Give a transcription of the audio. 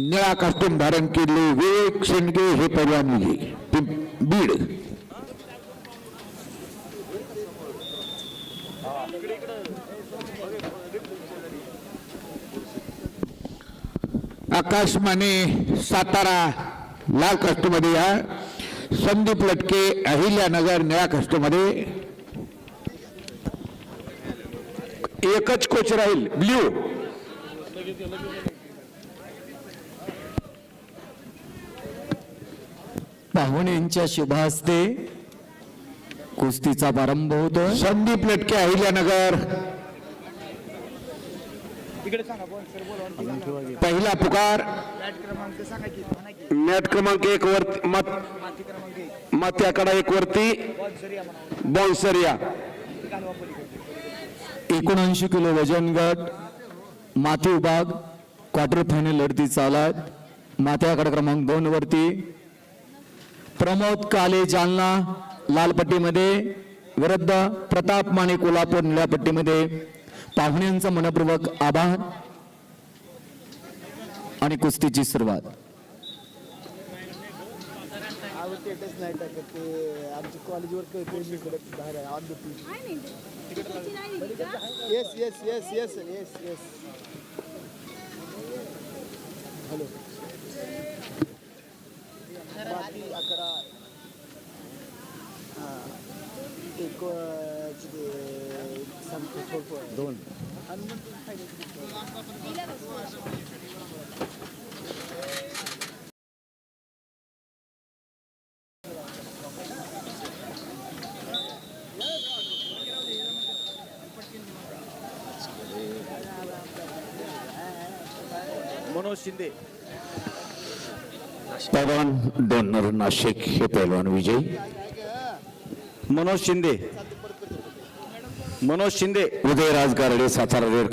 निळा कास्ट्यूम धारण केले. विवेक शेंडगे हे पैलवान विजयी बीड. आकाश माने सातारा लाल कास्टमध्ये या. संदीप लटके अहिल्यानगर निळा कास्टमध्ये एकच कोच राहील. ब्ल्यू. पाहुण्यांच्या शुभ हस्ते कुस्तीचा प्रारंभ होतोय. संदीप लटके अहिल्यानगर. पहिला पुकार. मॅट क्रमांक एक वरती मत माथ्याकडा एक वरती. बॉन्सरिया. एकोणऐंशी किलो वजन गट. माती विभाग. क्वार्टर फायनल लढती चालत. माथ्याकडे क्रमांक दोन वरती. प्रमोद काले जालना लालपट्टीमध्ये वृद्ध विरुद्ध प्रताप माने कोल्हापूर निळ्यापट्टीमध्ये. पाहुण्यांचं पाहुण्यांचा मनपूर्वक आभार आणि कुस्तीची सुरुवात. Yes yes yes yes yes yes एक अं, किती, सांगतो थोडं दोन आणि मग final. मनोज शिंदे पैलवान डोनर नाशिक हे पैलवान विजयी मनोज शिंदे. मनोज शिंदे उदयराज गारडे सातारा रेड